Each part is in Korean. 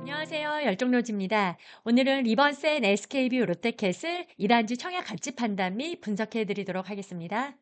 안녕하세요. 열정로지입니다. 오늘은 리번센 SK뷰 롯데캐슬 2단지 청약 가치 판단 및 분석해 드리도록 하겠습니다.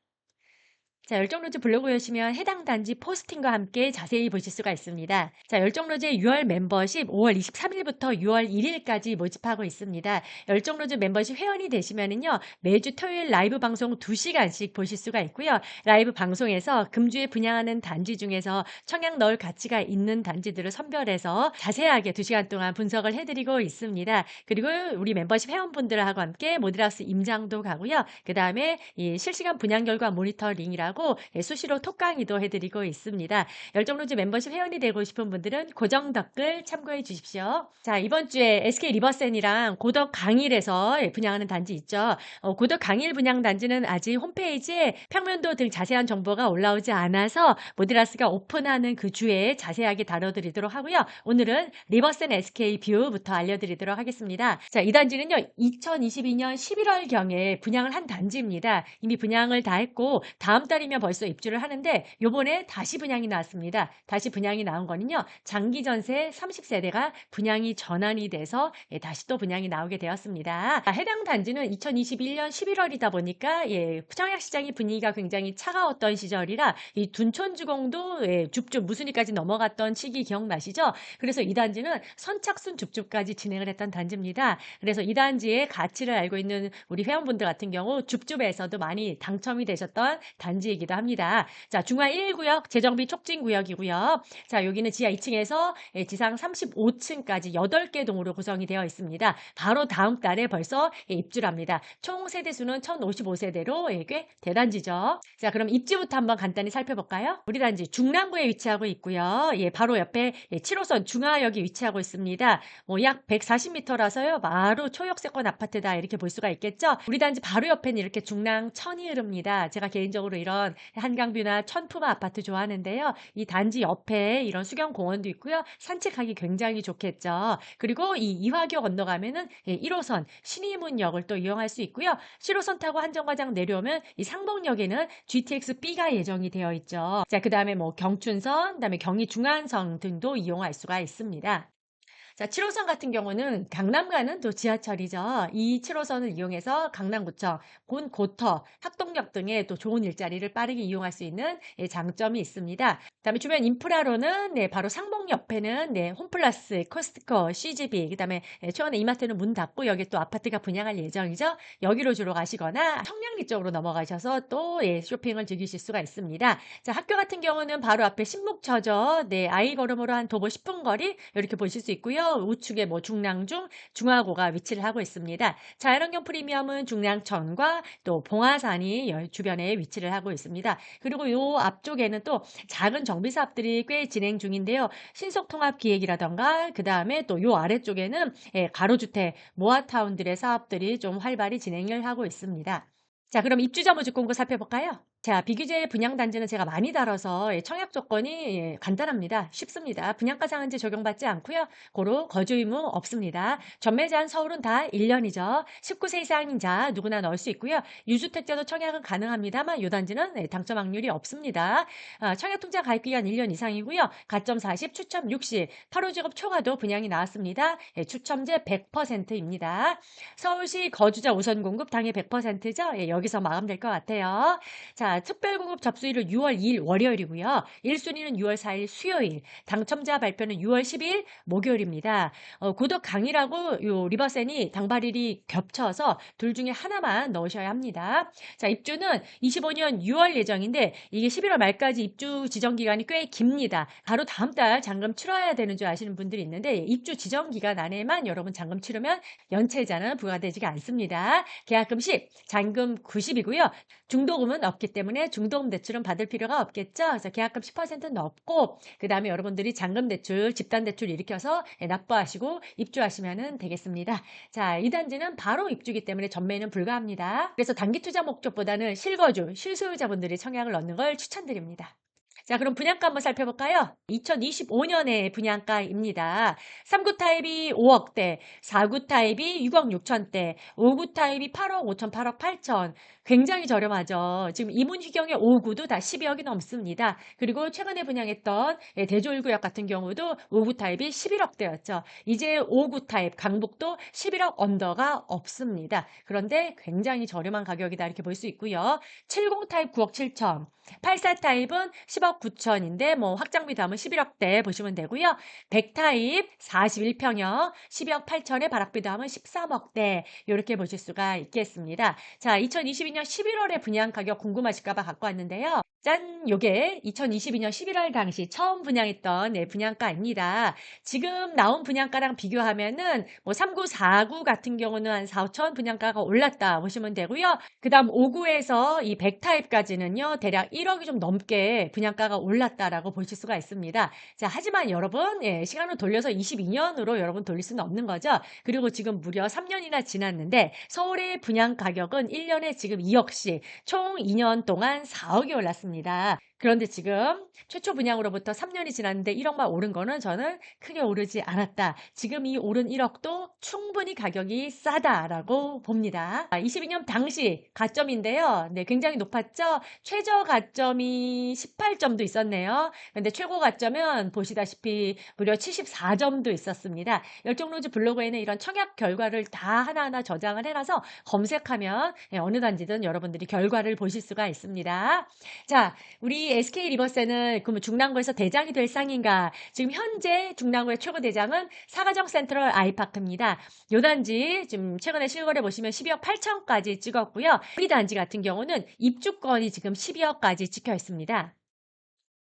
자, 열정로즈 블로그 오시면 해당 단지 포스팅과 함께 자세히 보실 수가 있습니다. 자, 열정로즈의 6월 멤버십 5월 23일부터 6월 1일까지 모집하고 있습니다. 열정로즈 멤버십 회원이 되시면은요, 매주 토요일 라이브 방송 2시간씩 보실 수가 있고요. 라이브 방송에서 금주에 분양하는 단지 중에서 청약 넣을 가치가 있는 단지들을 선별해서 자세하게 2시간 동안 분석을 해드리고 있습니다. 그리고 우리 멤버십 회원분들하고 함께 모델하우스 임장도 가고요. 그 다음에 실시간 분양 결과 모니터링이라고 하고 예, 수시로 톡 강의도 해드리고 있습니다. 열정로즈 멤버십 회원이 되고 싶은 분들은 고정 댓글 참고해 주십시오. 자 이번 주에 SK 리버센이랑 고덕 강일에서 예, 분양하는 단지 있죠. 어, 고덕 강일 분양 단지는 아직 홈페이지에 평면도 등 자세한 정보가 올라오지 않아서 모델라스가 오픈하는 그 주에 자세하게 다뤄드리도록 하고요. 오늘은 리버센 SK 뷰부터 알려드리도록 하겠습니다. 자, 이 단지는요, 2022년 11월경에 분양을 한 단지입니다. 이미 분양을 다 했고, 다음 달이 달이면 벌써 입주를 하는데 요번에 다시 분양이 나왔습니다. 다시 분양이 나온 거는요. 장기 전세 30세대가 분양이 전환이 돼서 예, 다시 또 분양이 나오게 되었습니다. 해당 단지는 2021년 11월이다 보니까 예, 청약 시장의 분위기가 굉장히 차가웠던 시절이라 이 둔촌주공도 예, 줍줍 무순위까지 넘어갔던 시기 기억나시죠? 그래서 이 단지는 선착순 줍줍까지 진행을 했던 단지입니다. 그래서 이 단지의 가치를 알고 있는 우리 회원분들 같은 경우 줍줍에서도 많이 당첨이 되셨던 단지 단지이기도 합니다. 자, 중화 1구역 재정비 촉진 구역이고요. 자, 여기는 지하 2층에서 예, 지상 35층까지 8개 동으로 구성이 되어 있습니다. 바로 다음 달에 벌써 예, 입주를 합니다. 총 세대 수는 1055세대로 예, 꽤 대단지죠. 자, 그럼 입지부터 한번 간단히 살펴볼까요? 우리 단지 중랑구에 위치하고 있고요. 예, 바로 옆에 7호선 중화역이 위치하고 있습니다. 뭐 약 140m라서요. 바로 초역세권 아파트다 이렇게 볼 수가 있겠죠. 우리 단지 바로 옆에는 이렇게 중랑 천이 흐릅니다. 제가 개인적으로 이런 이런 한강뷰나 천푸마 아파트 좋아하는데요. 이 단지 옆에 이런 수경 공원도 있고요. 산책하기 굉장히 좋겠죠. 그리고 이 이화교 건너가면은 1호선 예, 신의문역을 또 이용할 수 있고요. 7호선 타고 한정과장 내려오면 이 상봉역에는 GTX B가 예정이 되어 있죠. 자, 그 다음에 뭐 경춘선, 그 다음에 경의중앙선 등도 이용할 수가 있습니다. 자, 7호선 같은 경우는 강남 가는 또 지하철이죠. 이 7호선을 이용해서 강남구청, 곤 고터, 학동역 등의 또 좋은 일자리를 빠르게 이용할 수 있는 예, 장점이 있습니다. 그다음에 주변 인프라로는 네, 바로 상봉 옆에는 네, 홈플러스, 코스트코, CGV, 그다음에 예, 최근에 이마트는 문 닫고 여기 또 아파트가 분양할 예정이죠. 여기로 주로 가시거나 청량리 쪽으로 넘어가셔서 또 예, 쇼핑을 즐기실 수가 있습니다. 자, 학교 같은 경우는 바로 앞에 신목처죠. 네, 아이 걸음으로 한 도보 10분 거리 이렇게 보실 수 있고요. 우측에 뭐 중랑중, 중화고가 위치를 하고 있습니다. 자연환경 프리미엄은 중랑천과 또 봉화산이 주변에 위치를 하고 있습니다. 그리고 요 앞쪽에는 또 작은 정비 사업들이 꽤 진행 중인데요. 신속 통합 기획이라던가 그 다음에 또 요 아래쪽에는 예, 가로주택, 모아타운들의 사업들이 좀 활발히 진행을 하고 있습니다. 자, 그럼 입주자 모집 공고 살펴볼까요? 자, 비규제 분양단지는 제가 많이 다뤄서 예, 청약 조건이 예, 간단합니다. 쉽습니다. 분양가 상한제 적용받지 않고요. 고로 거주 의무 없습니다. 전매 제한 서울은 다 1년이죠. 19세 이상인 자 누구나 넣을 수 있고요. 유주택자도 청약은 가능합니다만 요 단지는 예, 당첨 확률이 없습니다. 아, 청약 통장 가입 기간 1년 이상이고요. 가점 40, 추첨 60, 8호 직업 초과도 분양이 나왔습니다. 추첨제 100%입니다. 서울시 거주자 우선 공급 당일 100%죠. 여기서 마감될 것 같아요. 자, 특별공급 접수일은 6월 2일 월요일이고요. 1순위는 6월 4일 수요일, 당첨자 발표는 6월 10일 목요일입니다. 어, 고덕 강의라고 요 리버센이 당발일이 겹쳐서 둘 중에 하나만 넣으셔야 합니다. 자, 입주는 25년 6월 예정인데 이게 11월 말까지 입주 지정 기간이 꽤 깁니다. 바로 다음 달 잔금 치러야 되는 줄 아시는 분들이 있는데 입주 지정 기간 안에만 여러분 잔금 치르면 연체자는 부과되지가 않습니다. 계약금 10, 잔금 90이고요. 중도금은 없기 때문에 중도금 대출은 받을 필요가 없겠죠. 그래서 계약금 10% 넣고 그 다음에 여러분들이 잔금 대출, 집단 대출 일으켜서 예, 납부하시고 입주하시면 되겠습니다. 자, 이 단지는 바로 입주기 때문에 전매는 불가합니다. 그래서 단기 투자 목적보다는 실거주, 실소유자분들이 청약을 넣는 걸 추천드립니다. 자, 그럼 분양가 한번 살펴볼까요? 2025년의 분양가입니다. 3구 타입이 5억대, 4구 타입이 6억 6천대, 5구 타입이 8억 5천, 8억 8천. 굉장히 저렴하죠. 지금 이문희경의 5구도 다 12억이 넘습니다. 그리고 최근에 분양했던 예, 대조일구역 같은 경우도 5구 타입이 11억대였죠. 이제 5구 타입 강북도 11억 언더가 없습니다. 그런데 굉장히 저렴한 가격이다 이렇게 볼 수 있고요. 70 타입 9억 7천, 84 타입은 10억 9천인데 뭐 확장비 담은 11억대 보시면 되고요. 100 타입 41평형 12억 8천에 바락비 담은 13억대 이렇게 보실 수가 있겠습니다. 자, 2022년 11월에 분양 가격 궁금하실까봐 갖고 왔는데요. 짠! 요게 2022년 11월 당시 처음 분양했던 네, 분양가입니다. 지금 나온 분양가랑 비교하면은 뭐 3구, 4구 같은 경우는 한 4, 5천 분양가가 올랐다 보시면 되고요. 그 다음 5구에서 이 100타입까지는요, 대략 1억이 좀 넘게 분양가가 올랐다라고 보실 수가 있습니다. 자, 하지만 여러분, 예, 시간을 돌려서 22년으로 여러분 돌릴 수는 없는 거죠. 그리고 지금 무려 3년이나 지났는데 서울의 분양 가격은 1년에 지금 2억씩 총 2년 동안 4억이 올랐습니다. 바랍니다. 그런데 지금 최초 분양으로부터 3년이 지났는데 1억만 오른 거는 저는 크게 오르지 않았다. 지금 이 오른 1억도 충분히 가격이 싸다라고 봅니다. 22년 당시 가점인데요. 네, 굉장히 높았죠. 최저 가점이 18점도 있었네요. 근데 최고 가점은 보시다시피 무려 74점도 있었습니다. 열정로즈 블로그에는 이런 청약 결과를 다 하나하나 저장을 해놔서 검색하면 예, 어느 단지든 여러분들이 결과를 보실 수가 있습니다. 자, 우리 SK 리버스는 그러면 중랑구에서 대장이 될 상인가? 지금 현재 중랑구의 최고 대장은 사가정 센트럴 아이파크입니다. 요 단지 지금 최근에 실거래 보시면 12억 8천까지 찍었고요. 우리 단지 같은 경우는 입주권이 지금 12억까지 찍혀 있습니다.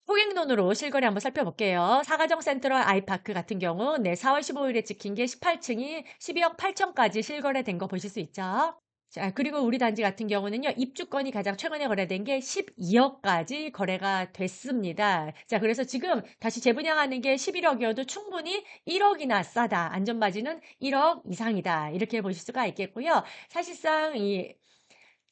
호갱론으로 실거래 한번 살펴볼게요. 사가정 센트럴 아이파크 같은 경우 네, 4월 15일에 찍힌 게 18층이 12억 8천까지 실거래된 거 보실 수 있죠. 자, 그리고 우리 단지 같은 경우는요, 입주권이 가장 최근에 거래된 게 12억까지 거래가 됐습니다. 자, 그래서 지금 다시 재분양하는 게 11억이어도 충분히 1억이나 싸다. 안전바지는 1억 이상이다. 이렇게 보실 수가 있겠고요. 사실상 이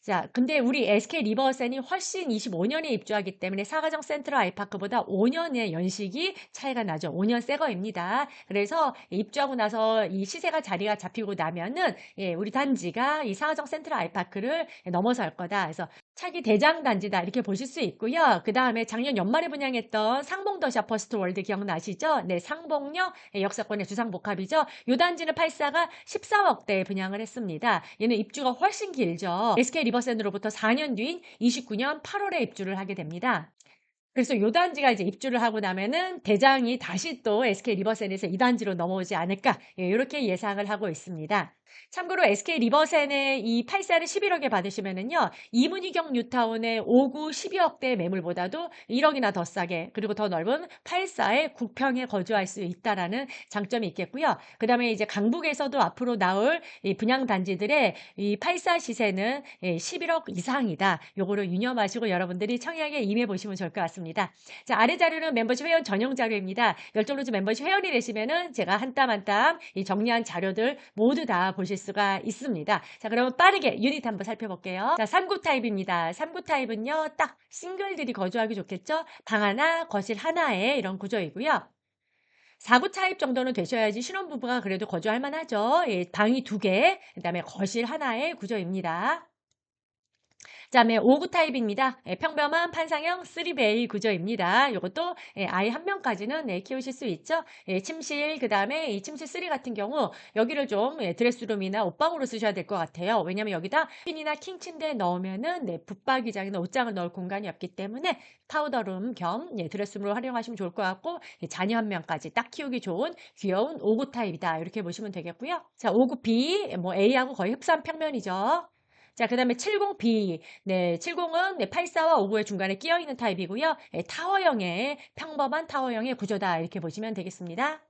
자, 근데 우리 SK 리버센이 훨씬 25년에 입주하기 때문에 사가정 센트럴 아이파크보다 5년의 연식이 차이가 나죠. 5년 새 거입니다. 그래서 입주하고 나서 이 시세가 자리가 잡히고 나면은 예, 우리 단지가 이 사가정 센트럴 아이파크를 넘어설 거다. 그래서 차기 대장 단지다 이렇게 보실 수 있고요. 그 다음에 작년 연말에 분양했던 상봉더 샤 퍼스트 월드 기억나시죠? 네, 상봉역 역사권의 주상복합이죠. 요 단지는 84가 14억대에 분양을 했습니다. 얘는 입주가 훨씬 길죠. SK 리버센으로부터 4년 뒤인 29년 8월에 입주를 하게 됩니다. 그래서 요 단지가 이제 입주를 하고 나면은 대장이 다시 또 SK 리버센에서 이 단지로 넘어오지 않을까 예, 이렇게 예상을 하고 있습니다. 참고로 SK 리버센의 이 8사를 11억에 받으시면은요, 이문희경 뉴타운의 5구 12억대 매물보다도 1억이나 더 싸게, 그리고 더 넓은 8사의 9평에 거주할 수 있다라는 장점이 있겠고요. 그 다음에 이제 강북에서도 앞으로 나올 이 분양 단지들의 이 8사 시세는 11억 예, 이상이다. 요거를 유념하시고 여러분들이 청약에 임해 보시면 좋을 것 같습니다. 자, 아래 자료는 멤버십 회원 전용 자료입니다. 열정로즈 멤버십 회원이 되시면은 제가 한 땀 한 땀 이 정리한 자료들 모두 다 보실 수가 있습니다. 자, 그러면 빠르게 유닛 한번 살펴볼게요. 자, 3구 타입입니다. 3구 타입은요, 딱 싱글들이 거주하기 좋겠죠? 방 하나, 거실 하나에 이런 구조이고요. 4구 타입 정도는 되셔야지 신혼부부가 그래도 거주할 만하죠. 예, 방이 두 개, 그 다음에 거실 하나의 구조입니다. 그 다음에 5구 타입입니다. 예, 평범한 판상형 3베이 구조입니다. 이것도 예, 아이 한 명까지는 네, 키우실 수 있죠. 예, 침실, 그 다음에 이 침실 3 같은 경우 여기를 좀 드레스룸이나 옷방으로 쓰셔야 될 것 같아요. 왜냐면 여기다 퀸이나 킹 침대 넣으면은 네, 붙박이장이나 옷장을 넣을 공간이 없기 때문에 파우더룸 겸 드레스룸으로 활용하시면 좋을 것 같고 자녀 한 명까지 딱 키우기 좋은 귀여운 5구 타입이다. 이렇게 보시면 되겠고요. 자, 5구 B, 뭐 A하고 거의 흡사한 평면이죠. 자, 그 다음에 70B. 네, 70은 네, 84와 59의 중간에 끼어 있는 타입이고요. 네, 타워형의, 평범한 타워형의 구조다. 이렇게 보시면 되겠습니다.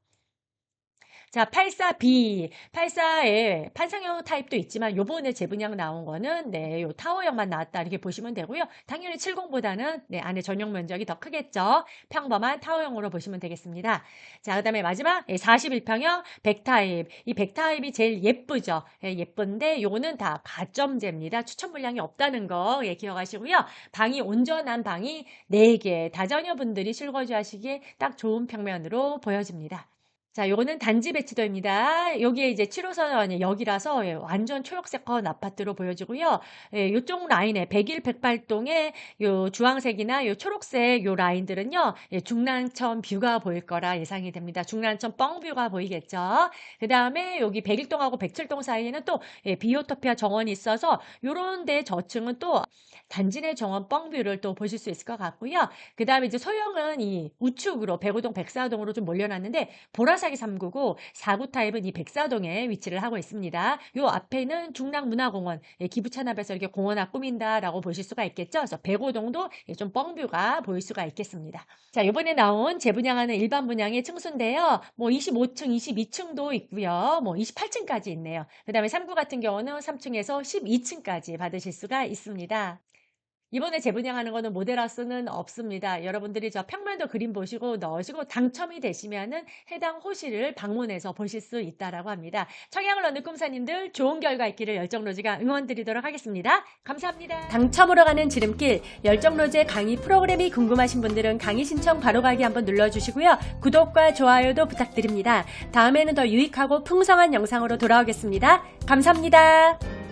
자, 84B. 84에 판상형 타입도 있지만 요번에 재분양 나온 거는 네, 요 타워형만 나왔다 이렇게 보시면 되고요. 당연히 70보다는 네, 안에 전용 면적이 더 크겠죠. 평범한 타워형으로 보시면 되겠습니다. 자, 그다음에 마지막 41평형 100타입. 이 100타입이 제일 예쁘죠. 예, 예쁜데 요거는 다 가점제입니다. 추천 물량이 없다는 거 예, 기억하시고요. 방이 온전한 방이 4개. 다자녀분들이 실거주 하시기에 딱 좋은 평면으로 보여집니다. 자, 요거는 단지 배치도입니다. 여기에 이제 7호선 여기라서 예, 완전 초록색 건 아파트로 보여지고요. 예, 요쪽 라인에 101, 108동의 요 주황색이나 요 초록색 요 라인들은요. 예, 중랑천 뷰가 보일 거라 예상이 됩니다. 중랑천 뻥뷰가 보이겠죠. 그 다음에 여기 101동하고 107동 사이에는 또 예, 비오토피아 정원이 있어서 요런 데 저층은 또 단지 내 정원 뻥뷰를 또 보실 수 있을 것 같고요. 그 다음에 이제 소형은 이 우측으로 105동, 104동으로 좀 몰려놨는데 보라색 이 3구고 4구 타입은 이 104동에 위치를 하고 있습니다. 요 앞에는 중랑문화공원, 예, 기부 찬압에서 이렇게 공원 앞 꾸민다라고 보실 수가 있겠죠. 그래서 105동도 예, 좀 뻥뷰가 보일 수가 있겠습니다. 자, 이번에 나온 재분양하는 일반 분양의 층수인데요. 뭐 25층, 22층도 있고요. 뭐 28층까지 있네요. 그 다음에 3구 같은 경우는 3층에서 12층까지 받으실 수가 있습니다. 이번에 재분양하는 거는 모델하우스는 없습니다. 여러분들이 저 평면도 그림 보시고 넣으시고 당첨이 되시면은 해당 호실을 방문해서 보실 수 있다라고 합니다. 청약을 얻는 꿈사님들 좋은 결과 있기를 열정로지가 응원드리도록 하겠습니다. 감사합니다. 당첨으로 가는 지름길 열정로제 강의 프로그램이 궁금하신 분들은 강의 신청 바로 가기 한번 눌러주시고요. 구독과 좋아요도 부탁드립니다. 다음에는 더 유익하고 풍성한 영상으로 돌아오겠습니다. 감사합니다.